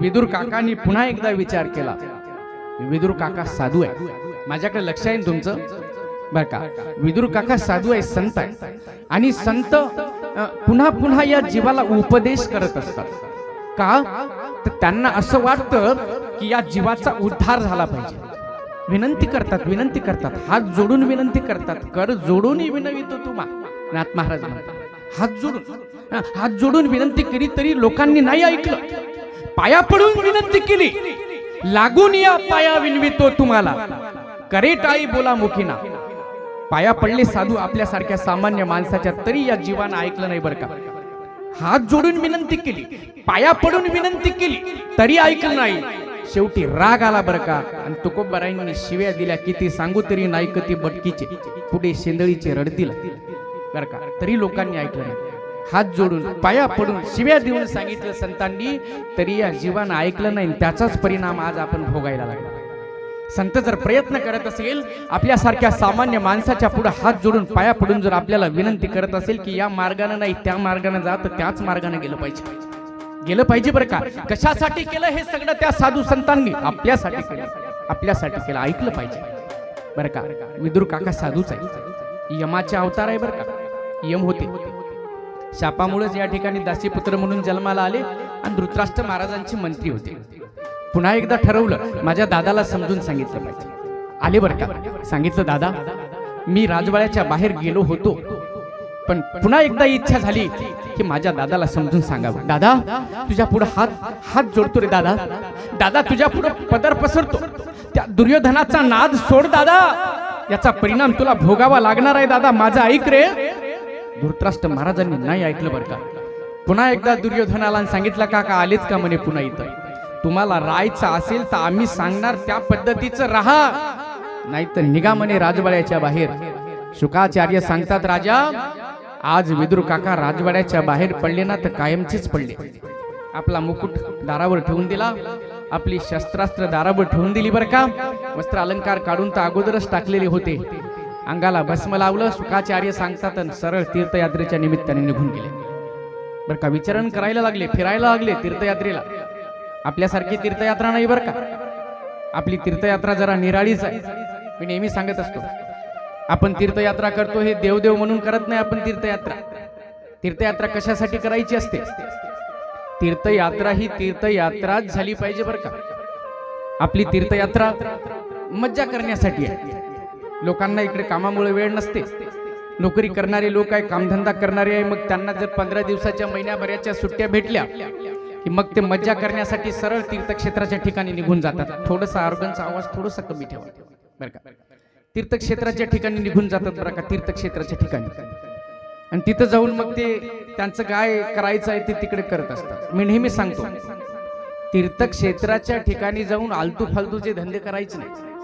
विदुर काकांनी पुन्हा एकदा विचार केला. विदुर काका साधू आहे. माझ्याकडे लक्ष आहे ना तुमचं? बर का? विदुर काका साधू आहे संत आहे. आणि संत पुन्हा पुन्हा या जीवाला उपदेश करत असतात. का? तर त्यांना असं वाटतं की या जीवाचा उद्धार झाला पाहिजे. विनंती करतात विनंती करतात. हात जोडून विनंती करतात. कर जोडून विनवितो तुम्हा. नाथ महाराज हात जोडून हात जोडून विनंती केली तरी लोकांनी नाही ऐकलं. पाया पडून विनंती केली. लागून या पाया विनवितो तुम्हाला. करे टाळी बोला मुखीना. पाया पडले साधू आपल्यासारख्या सामान्य माणसाच्या तरी या जीवानं ऐकलं नाही बरं का? हात जोडून विनंती केली. पाया पडून विनंती केली. तरी ऐकलं नाही. शेवटी राग आला बरं का? आणि तुकोबरायांनी शिव्या दिल्या किती सांगू तरी नाईक ती बटकीचे पुढे शेंदळीचे रडतील. बरं का? तरी लोकांनी ऐकलं नाही. हात जोडून पाया पडून शिव्या देऊन सांगितलं संतांनी तरी या जीवानं ऐकलं नाही त्याचाच परिणाम आज आपण भोगायला लागला. संत जर प्रयत्न करत असेल आपल्यासारख्या सामान्य माणसाच्या पुढे हात जोडून पाया पडून जर आपल्याला विनंती करत असेल की या मार्गाने नाही त्या मार्गाने जा तर त्याच मार्गाने गेलं पाहिजे. गेलं पाहिजे बरं का? कशासाठी केलं हे सगळं त्या साधू संतांनी? आपल्यासाठी केलं. आपल्यासाठी केलं. ऐकलं पाहिजे. बरं का? विदुर काका साधूच आहे यमाचे अवतार आहे बरं का? यम होते. शापामुळेच या ठिकाणी दासीपुत्र म्हणून जन्माला आले आणि धृतराष्ट्र महाराजांची मंत्री होते. पुन्हा एकदा ठरवलं माझ्या दादाला समजून सांगितलं पाहिजे. आले बरं का? सांगितलं दादा मी राजवाड्याच्या बाहेर गेलो होतो. पण पुन्हा एकदा इच्छा झाली की माझ्या दादाला समजून सांगावं. दादा तुझ्या पुढे हात हात जोडतो रे दादा. दादा तुझ्या पुढे पदर पसरतो. त्या दुर्योधनाचा नाद सोड दादा. याचा परिणाम तुला भोगावा लागणार आहे दादा. माझा ऐक रे. धृतराष्ट्र महाराजांनी नाही ऐकलं बरं का? पुन्हा एकदा दुर्योधनाला सांगितलं का का आलेच का म्हणे पुन्हा इथं? तुम्हाला राहायचं असेल तर आम्ही सांगणार त्या पद्धतीचं राहा. नाही तर निघा म्हणे राजवाड्याच्या बाहेर. शुकाचार्य सांगतात राजा आज विदुर काका राजवाड्याच्या बाहेर पडले ना तर कायमचेच पडले. आपला मुकुट दारावर ठेवून दिला. आपली शस्त्रास्त्र दारावर ठेवून दिली बरं का? वस्त्र अलंकार काढून तर अगोदरच टाकलेले होते. अंगाला भस्म लावलं सुखाचार्य सांगतात सरळ तीर्थयात्रेच्या निमित्ताने निघून गेले. बरं का विचरण करायला लागले फिरायला लागले तीर्थयात्रेला. आपल्यासारखी तीर्थयात्रा नाही बरं का? आपली तीर्थयात्रा जरा निराळीच आहे. मी नेहमी सांगत असतो आपण तीर्थयात्रा करतो हे देवदेव म्हणून करत नाही आपण तीर्थयात्रा. तीर्थयात्रा कशासाठी करायची असते? तीर्थयात्रा ही तीर्थयात्राच झाली पाहिजे बरं का. आपली तीर्थयात्रा मज्जा करण्यासाठी आहे. लोकांना इकडे कामामुळे वेळ नसते. नोकरी करणारे लोक आहे कामधंदा करणारे आहे मग त्यांना जर पंधरा दिवसाच्या महिन्याभराच्या सुट्ट्या भेटल्या की मग ते मज्जा करण्यासाठी सरळ तीर्थक्षेत्राच्या ठिकाणी निघून जातात. थोडंसं आरोग्यांचा आवाज थोडासा कमी ठेवा. बरं का? तीर्थक्षेत्राच्या ठिकाणी निघून जातात बरं का? तीर्थक्षेत्राच्या ठिकाणी. आणि तिथं जाऊन मग ते त्यांचं काय करायचं आहे ते तिकडे करत असतात. मी नेहमी सांगतो तीर्थक्षेत्राच्या ठिकाणी जाऊन आलतू फालतूचे धंदे करायचे नाही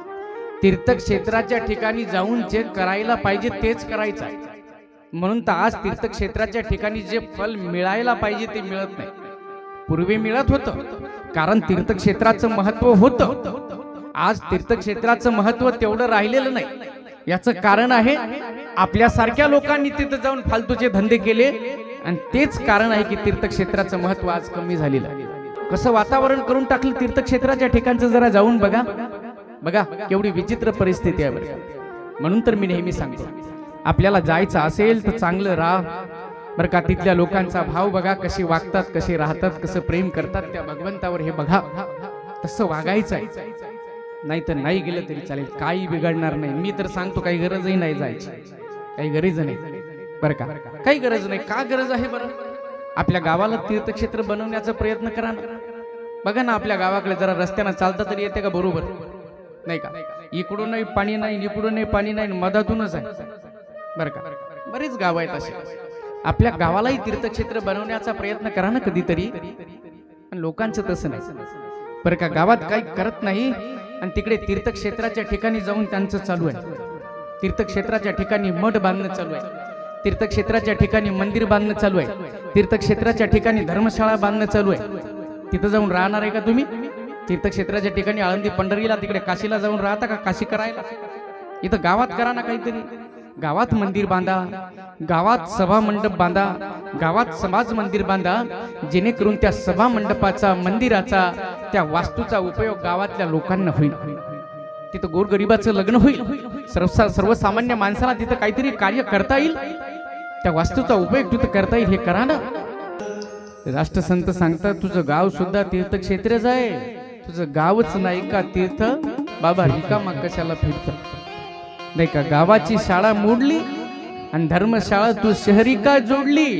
तीर्थक्षेत्राच्या ठिकाणी जाऊन जे करायला पाहिजे तेच करायचं आहे. म्हणून तर आज तीर्थक्षेत्राच्या ठिकाणी जे फल मिळायला पाहिजे ते मिळत नाही. पूर्वी मिळत होतं कारण तीर्थक्षेत्राचं महत्त्व होतं. आज तीर्थक्षेत्राचं महत्त्व तेवढं राहिलेलं नाही. याचं कारण आहे आपल्यासारख्या लोकांनी तिथं जाऊन फालतूचे धंदे केले आणि तेच कारण आहे की तीर्थक्षेत्राचं महत्त्व आज कमी झालेलं आहे. कसं वातावरण करून टाकलं तीर्थक्षेत्राच्या ठिकाणचं जरा जाऊन बघा. बघा केवढी विचित्र परिस्थिती आहे म्हणून तर मी नेहमी सांगतो आपल्याला जायचं असेल तर चांगलं राहा. बरं का तिथल्या लोकांचा भाव बघा कशी वागतात कसे राहतात कसं प्रेम करतात त्या भगवंतावर हे बघा. तसं वागायचं आहे. नाही तर नाही गेलं तरी चालेल काही बिघडणार नाही. मी तर सांगतो काही गरजही नाही जायची. काही गरज नाही. बरं का? काही गरज नाही. का गरज आहे बरं? आपल्या गावाला तीर्थक्षेत्र बनवण्याचा प्रयत्न करा ना. बघा ना आपल्या गावाकडे जरा रस्त्यानं चालता तरी येते का बरोबर? नाही का? इकडूनही पाणी नाही इकडूनही पाणी नाही मधातूनच आहे. बरं का? बरेच गाव आहेत असे आपल्या गावालाही तीर्थक्षेत्र बनवण्याचा प्रयत्न करा ना कधीतरी. लोकांचं तसं नाही. बरं का? गावात काही करत नाही आणि तिकडे तीर्थक्षेत्राच्या ठिकाणी जाऊन त्यांचं चालू आहे. तीर्थक्षेत्राच्या ठिकाणी मठ बांधणं चालू आहे. तीर्थक्षेत्राच्या ठिकाणी मंदिर बांधणं चालू आहे. तीर्थक्षेत्राच्या ठिकाणी धर्मशाळा बांधणं चालू आहे. तिथं जाऊन राहणार आहे का तुम्ही? तीर्थक्षेत्राच्या ठिकाणी आळंदी पंढरीला तिकडे काशीला जाऊन राहता का? काशी करायला? इथं गावात करा ना काहीतरी. गावात मंदिर बांधा गावात सभा मंडप बांधा गावात समाज मंदिर बांधा जेणेकरून त्या सभा मंडपाचा मंदिराचा त्या वास्तूचा उपयोग गावातल्या लोकांना होईल. तिथं गोरगरिबाचं लग्न होईल. सर्व सर्वसामान्य माणसाला तिथं काहीतरी कार्य करता येईल. त्या वास्तूचा उपयोग तिथं करता येईल हे करा ना. राष्ट्रसंत सांगतात तुझं गाव सुद्धा तीर्थक्षेत्रच आहे तुझं गावच नाही का तीर्थ? बाबा रिकामा कशाला फिरत? नाही का गावाची शाळा मोडली आणि धर्मशाळा तू शहरी का जोडली?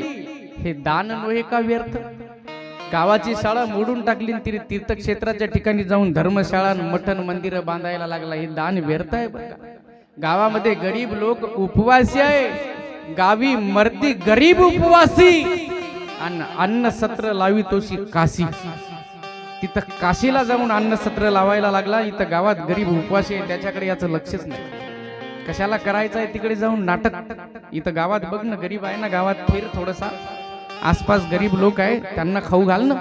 हे दान नव्हे का व्यर्थ? गावाची शाळा मोडून टाकली तरी तीर्थक्षेत्राच्या ठिकाणी जाऊन धर्मशाळा मठन मंदिर बांधायला लागला. हे दान व्यर्थ आहे बघा गावामध्ये गरीब लोक उपवासी आहे. गावी मर्दी गरीब उपवासी. आणि अन्न सत्र लावी तोशी काशी. तिथं काशीला जाऊन अन्न सत्र लावायला लागला. इथं गावात गरीब उपवासी आहे त्याच्याकडे याचं लक्षच नाही. कशाला करायचं आहे तिकडे जाऊन नाटक? इथं गावात बघ ना गरीब आहे ना गावात फिर थोडसा. आसपास गरीब लोक आहे त्यांना खाऊ घाल ना.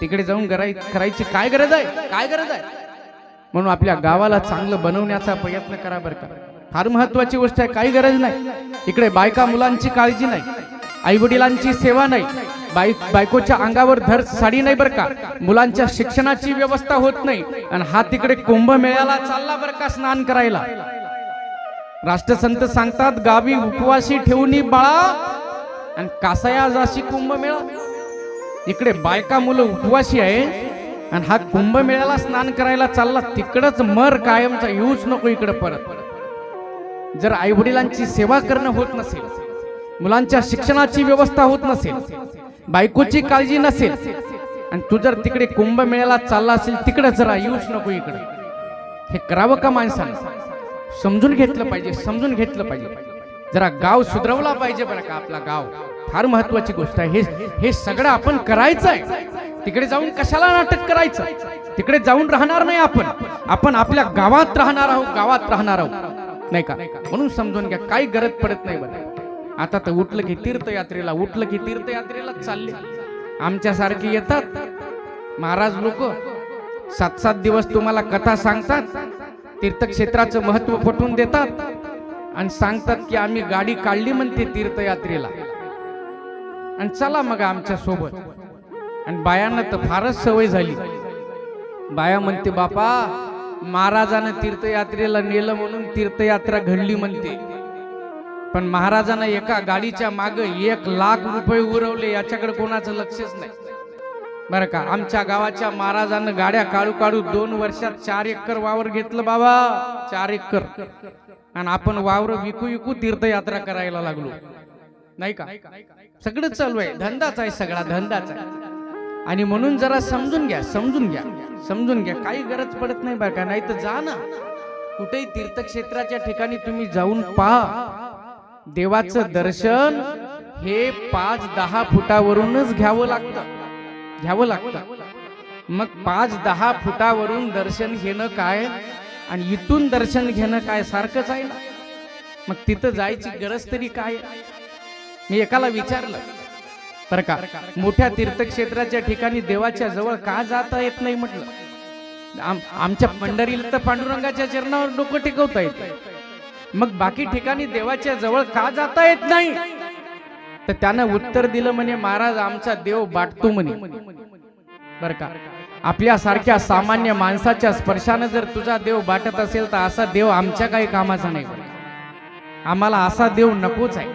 तिकडे जाऊन करायची काय गरज आहे? काय गरज आहे? म्हणून आपल्या गावाला चांगलं बनवण्याचा प्रयत्न करा बरं का. फार महत्वाची गोष्ट आहे काही गरज नाही. इकडे बायका मुलांची काळजी नाही. आई वडिलांची सेवा नाही. बाई बायकोच्या अंगावर धर साडी नाही बरं का? मुलांच्या शिक्षणाची व्यवस्था होत नाही आणि हा तिकडे कुंभमेळ्याला चालला बरं का स्नान करायला? राष्ट्रसंत सांगतात गावी उपवासी ठेवून बाळा. आणि कासाया जाशी कुंभमेळा इकडे बायका मुलं उपवासी आहे आणि हा कुंभमेळ्याला स्नान करायला चालला. तिकडच मर कायमचा येऊच नको इकडे परत. जर आई वडिलांची सेवा करणं होत नसेल मुलांच्या शिक्षणाची व्यवस्था होत नसेल बायकोची काळजी नसेल. आणि तू जर तिकडे कुंभमेळ्याला चालला असेल तिकडे जरा येऊच नको इकडे. हे करावं का माणसाने? समजून घेतलं पाहिजे समजून घेतलं पाहिजे. जरा गाव सुधरवला पाहिजे बरं का आपला गाव. फार महत्वाची गोष्ट आहे. हे हे सगळं आपण करायचं आहे तिकडे जाऊन कशाला नाटक करायचं? तिकडे जाऊन राहणार नाही आपण. आपण आपल्या गावात राहणार आहोत गावात राहणार आहोत. नाही का? म्हणून समजून घ्या काही गरज पडत नाही बरं. आता तर उठलं की तीर्थयात्रेला उठलं की तीर्थयात्रेला चालले. आमच्यासारखे येतात. महाराज लोक सात सात दिवस तुम्हाला कथा सांगतात तीर्थक्षेत्राचं महत्त्व पटवून देतात आणि सांगतात की आम्ही गाडी काढली म्हणते तीर्थयात्रेला. आणि चला मग आमच्यासोबत. आणि बायांना तर फारच सवय झाली. बाया म्हणते बापा महाराजानं तीर्थयात्रेला नेलं म्हणून तीर्थयात्रा घडली म्हणते. पण महाराजांना एका गाडीच्या माग एक लाख रुपये उरवले याच्याकडे कोणाचं लक्षच नाही. बरं का आमच्या गावाच्या महाराजानं गाड्या काढू काढू दोन वर्षात चार एकर वावर घेतलं बाबा. चार एकर. आणि आपण वावर विकू विकू तीर्थयात्रा करायला लागलो. नाही का? सगळं चालू आहे. धंदाच आहे सगळा धंदाच आहे. आणि म्हणून जरा समजून घ्या समजून घ्या समजून घ्या. काही गरज पडत नाही बरं का? नाही तर जा ना. कुठेही तीर्थक्षेत्राच्या ठिकाणी तुम्ही जाऊन पहा. देवाचं दर्शन हे पाच दहा फुटावरूनच घ्यावं लागतं. घ्यावं लागतं. मग पाच दहा फुटावरून दर्शन घेणं काय? आणि इथून दर्शन घेणं काय? सारखंच आहे ना? मग तिथं जायची गरज तरी काय? मी एकाला विचारलं. बरं का? मोठ्या तीर्थक्षेत्राच्या ठिकाणी देवाच्या जवळ का जाता येत नाही म्हटलं? आम आमच्या पंढरीला तर पांडुरंगाच्या चरणावर डोकं टिकवता येत. मग बाकी ठिकाणी देवाच्या जवळ का जाता येत नाही? तर त्यानं उत्तर दिलं म्हणे महाराज आमचा देव बाटतो म्हणे. बर का? आपल्या सारख्या सामान्य माणसाच्या स्पर्शानं जर तुझा देव बाटत असेल तर असा देव आमच्या काही कामाचा नाही. आम्हाला असा देव नकोच आहे.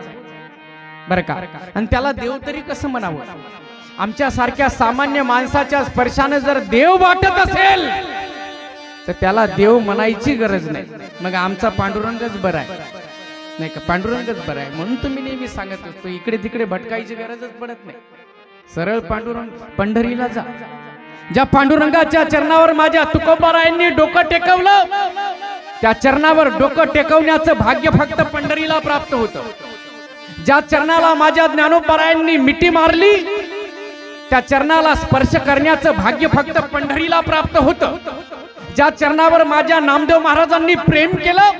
बर का? आणि त्याला देव तरी कसं म्हणावं? आमच्या सारख्या सामान्य माणसाच्या स्पर्शानं जर देव बाटत असेल तर त्याला देव म्हणायची गरज नाही. मग आमचा पांडुरंगच बरा आहे. नाही का? पांडुरंगच बरा आहे. म्हणून तुम्ही नेहमी सांगत असतो इकडे तिकडे भटकायची गरजच पडत नाही. सरळ पांडुरंग पंढरीला जा. ज्या पांडुरंगाच्या चरणावर माझ्या तुकोबारायांनी डोकं टेकवलं त्या चरणावर डोकं टेकवण्याचं भाग्य फक्त पंढरीला प्राप्त होतं. ज्या चरणाला माझ्या ज्ञानोपरायांनी मिठी मारली त्या चरणाला स्पर्श करण्याचं भाग्य फक्त पंढरीला प्राप्त होतं. ज्या चरणावर माझ्या नामदेव महाराजांनी प्रेम केलं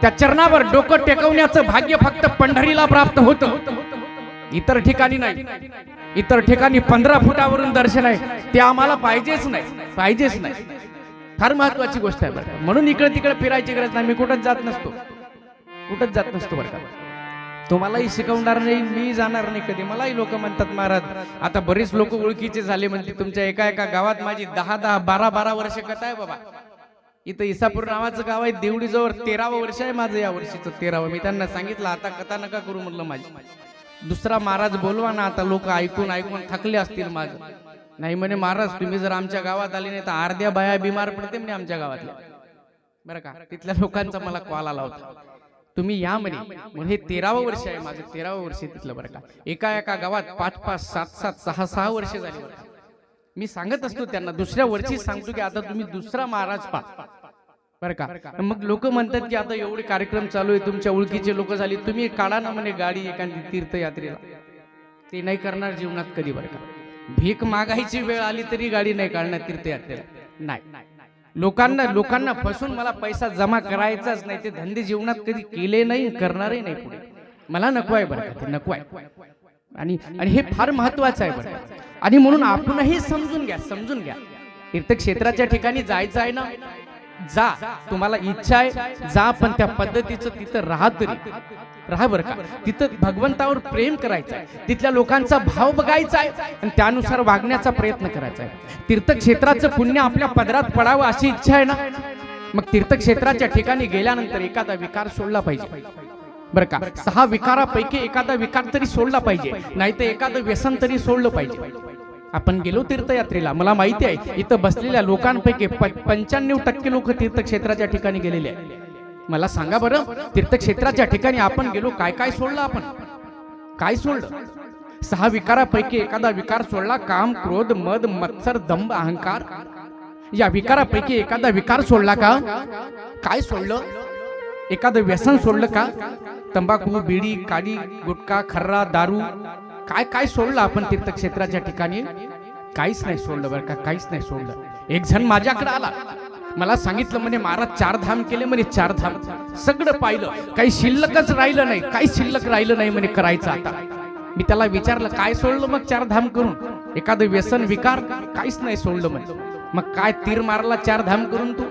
त्या चरणावर डोकं टेकवण्याचं भाग्य फक्त पंढरीला प्राप्त होतं. इतर ठिकाणी नाही. इतर ठिकाणी पंधरा फुटावरून दर्शन आहे. ते आम्हाला पाहिजेच नाही. पाहिजेच नाही. फार महत्वाची गोष्ट आहे बरं म्हणून इकडे तिकडे फिरायची गरज नाही. मी कुठंच जात नसतो. कुठंच जात नसतो बरं का. तुम्हालाही शिकवणार नाही मी जाणार नाही कधी. मलाही लोक म्हणतात महाराज आता बरीच लोक ओळखीचे झाले म्हणजे तुमच्या एका एका गावात माझी दहा दहा बारा बारा वर्ष कथा आहे बाबा. इथं इसापूर नावाचं गाव आहे देवडी जवळ तेरावं वर्ष आहे माझं या वर्षीचं तेरावं. मी त्यांना सांगितलं आता कथा नका करू म्हणलं माझी. दुसरा महाराज बोलवा ना आता लोक ऐकून ऐकून थकले असतील माझं. नाही म्हणे महाराज तुम्ही जर आमच्या गावात आले नाही तर अर्ध्या बाया बिमार पडते म्हणजे आमच्या गावातल्या. बरं का तिथल्या लोकांचा मला कॉल आला होता. तुम्ही या म्हणे. हे तेरावं वर्ष आहे माझं. तेरावं वर्ष तिथलं बरं का. एका एका गावात पाच पाच सात सात सहा सहा वर्ष झाली बरं. मी सांगत असतो त्यांना दुसऱ्या वर्षी सांगतो की आता तुम्ही दुसरा महाराज पा बरं का. मग लोक म्हणतात की आता एवढे कार्यक्रम चालू आहे. तुमच्या ओळखीचे लोक झाली. तुम्ही काढा ना म्हणे गाडी एखादी तीर्थयात्रेला. ते नाही करणार जीवनात कधी बरं का. भीक मागायची वेळ आली तरी गाडी नाही काढणार तीर्थयात्रेला. नाही. लोकांना लोकांना फसून मला पैसा जमा करायचाच नाही. ते धंदे जीवनात कधी केले नाही करणारही नाही पुढे. मला नको आहे बरं ते नको आहे आणि आणि हे फार महत्वाचं आहे बरं. आणि म्हणून आपणही समजून घ्या समजून घ्या. तीर्थक्षेत्राच्या ठिकाणी जायचं आहे ना जा. तुम्हाला इच्छा आहे जा पण त्या पद्धतीचं तिथं राहा तरी. राहा बरं का. तिथं भगवंतावर प्रेम करायचं आहे तिथल्या लोकांचा भाव बघायचा आहे आणि त्यानुसार वागण्याचा प्रयत्न करायचा आहे तीर्थक्षेत्राचं पुण्य आपल्या पदरात पडावं अशी इच्छा आहे ना? मग तीर्थक्षेत्राच्या ठिकाणी गेल्यानंतर एखादा विकार सोडला पाहिजे. बरं का? सहा विकारापैकी एखादा विकार तरी सोडला पाहिजे. नाही तर एखादं व्यसन तरी सोडलं पाहिजे. आपण गेलो तीर्थयात्रेला. मला माहिती आहे इथं बसलेल्या लोकांपैकी पंच्याण्णव टक्के लोक तीर्थक्षेत्राच्या ठिकाणी गेलेले आहेत. मला सांगा बरं तीर्थक्षेत्राच्या ठिकाणी आपण गेलो काय काय सोडलं आपण? काय सोडलं? सहा विकारापैकी एखादा विकार सोडला काम क्रोध मद मत्सर दंभ अहंकार. या विकारापैकी एखादा विकार सोडला का? काय सोडलं? एखादं व्यसन सोडलं का? तंबाखू बिडी काडी गुटखा खर्रा दारू काय काय सोडलं आपण तीर्थक्षेत्राच्या ठिकाणी? काहीच नाही सोडलं बरं का काहीच नाही सोडलं. एक जण माझ्याकडे आला. मला सांगितलं म्हणे महाराज चार धाम केले म्हणे चार धाम सगळं पाहिलं. काही शिल्लकच राहिलं नाही काही शिल्लक राहिलं नाही म्हणे करायचं आता. मी त्याला विचारलं काय सोडलं मग चार धाम करून? एखादं व्यसन विकार? काहीच नाही सोडलं म्हणे. मग काय तीर मारला चार धाम करून तू?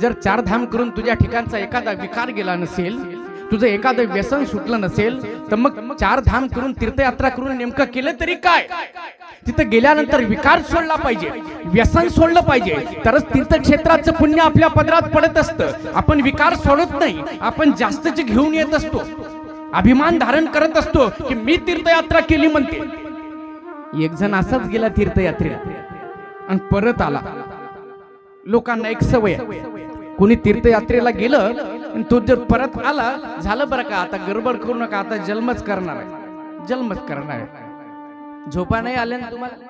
जर चार धाम करून तुझ्या ठिकाणचा एखादा विकार गेला नसेल तुझं एखादं व्यसन सुटलं नसेल तर मग चार धाम करून तीर्थयात्रा करून नेमकं केलं तरी काय? तिथं गेल्यानंतर विकार सोडला पाहिजे व्यसन सोडलं पाहिजे तरच तीर्थक्षेत्राचं पुण्य आपल्या पदरात पडत असतं. आपण विकार सोडत नाही आपण जास्तच घेऊन येत असतो. अभिमान धारण करत असतो की मी तीर्थयात्रा केली म्हणते. एक जण असाच गेला तीर्थयात्रेला आणि परत आला. लोकांना एक सवय कोणी तीर्थयात्रेला गेलं तो जर परत आला झालं बरं का? आता गडबड करू नका आता जन्मच करणार आहे. जन्मच करणार आहे. झोपा नाही आल्या ना तुम्हाला?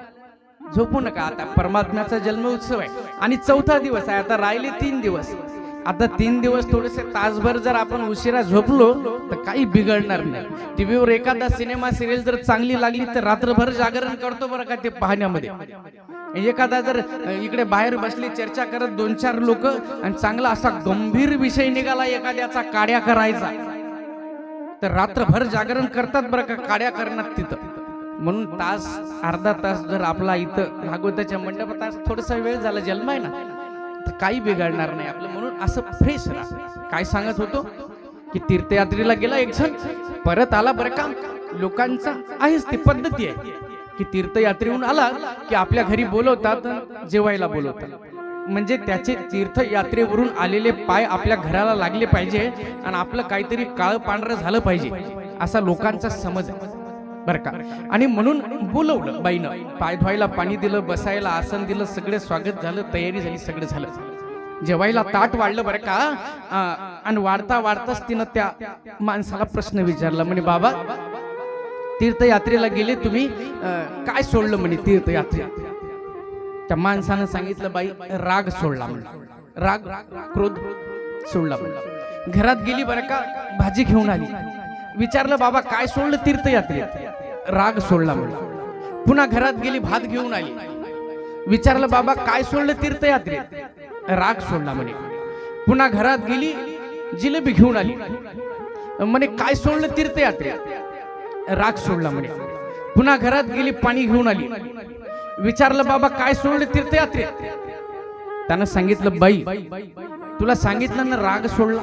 झोपू नका. आता परमात्म्याचा जन्म उत्सव आहे. आणि चौथा दिवस आहे. आता राहिले तीन दिवस. आता तीन दिवस थोडेसे तासभर जर आपण उशिरा झोपलो तर काही बिघडणार नाही. टीव्हीवर एखादा सिनेमा सिरियल जर चांगली लागली तर रात्रभर जागरण करतो बरं का ते पाहण्यामध्ये. एखादा जर इकडे बाहेर बसली चर्चा करत दोन चार लोक आणि चांगला असा गंभीर विषय निघाला एखाद्याचा काड्या करायचा तर रात्रभर जागरण करतात बरं का काड्या करणार तिथं. म्हणून तास अर्धा तास जर आपला इथं भागवताच्या मंडपात तास थोडासा वेळ झाला जन्म आहे ना तर काही बिघडणार नाही. आपलं असं फ्रेश राहा. काय सांगत होतो? की तीर्थयात्रेला गेला एक जण परत आला बरं का? लोकांचा आहेच ती पद्धती आहे. की तीर्थयात्रेहून आला की आपल्या घरी बोलवतात जेवायला बोलवतात. म्हणजे त्याचे तीर्थयात्रेवरून आलेले पाय आपल्या घराला लागले पाहिजे आणि आपलं काहीतरी काळ पांढरं झालं पाहिजे असा लोकांचा समज आहे. बरं का? आणि म्हणून बोलवलं बाईनं. पाय धुवायला पाणी दिलं बसायला आसन दिलं सगळे स्वागत झालं तयारी झाली सगळं झालं. जेवायला ताट वाढलं बरं का? आणि वाढता वाढताच तिनं त्या माणसाला प्रश्न विचारला म्हणे बाबा तीर्थयात्रेला गेले तुम्ही? काय सोडलं म्हणे तीर्थयात्रेत त्या माणसानं सांगितलं बाई राग सोडला म्हणून राग क्रोध सोडला म्हणून घरात गेली बरं का भाजी घेऊन आली. विचारलं बाबा काय सोडलं तीर्थयात्रेत? राग सोडला म्हणून पुन्हा घरात गेली भात घेऊन आली. विचारलं बाबा काय सोडलं तीर्थयात्रेत? राग सोडला म्हणे. पुन्हा घरात गेली जिलेबी घेऊन आली. म्हणे काय सोडलं तीर्थयात्रेत राग सोडला म्हणे. पुन्हा घरात गेली पाणी घेऊन आली. विचारलं बाबा काय सोडलं तीर्थयात्रेत त्यानं सांगितलं बाई तुला सांगितलं ना राग सोडला?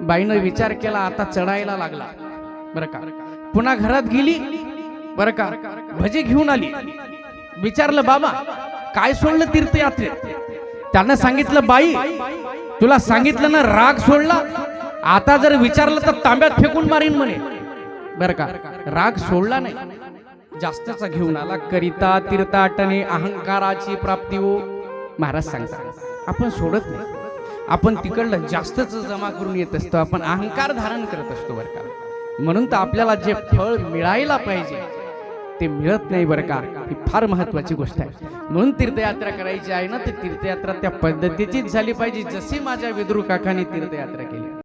बाईनं विचार केला आता चढायला लागला. बरं का? पुन्हा घरात गेली बरं का? भजी घेऊन आली. विचारलं बाबा काय सोडलं तीर्थयात्रेत त्यांना सांगितलं बाई तुला सांगितलं ना राग सोडला? आता जर विचारलं तर तांब्यात फेकून मारीन म्हणे. बरं का? राग सोडला नाही. जास्तचा घेऊन आला. करिता तीर्थाटने अहंकाराची प्राप्ती हो. महाराज सांगतात आपण सोडत नाही. आपण तिकडलं जास्तच जमा करून येत असतो. आपण अहंकार धारण करत असतो बरं का? म्हणून तर आपल्याला जे फळ मिळायला पाहिजे ते मिळत नाही बरं का? ही फार महत्वाची गोष्ट आहे. म्हणून तीर्थयात्रा करायची आहे ना ती तीर्थयात्रा त्या पद्धतीचीच झाली पाहिजे जशी माझ्या विद्रू काकांनी तीर्थयात्रा केली.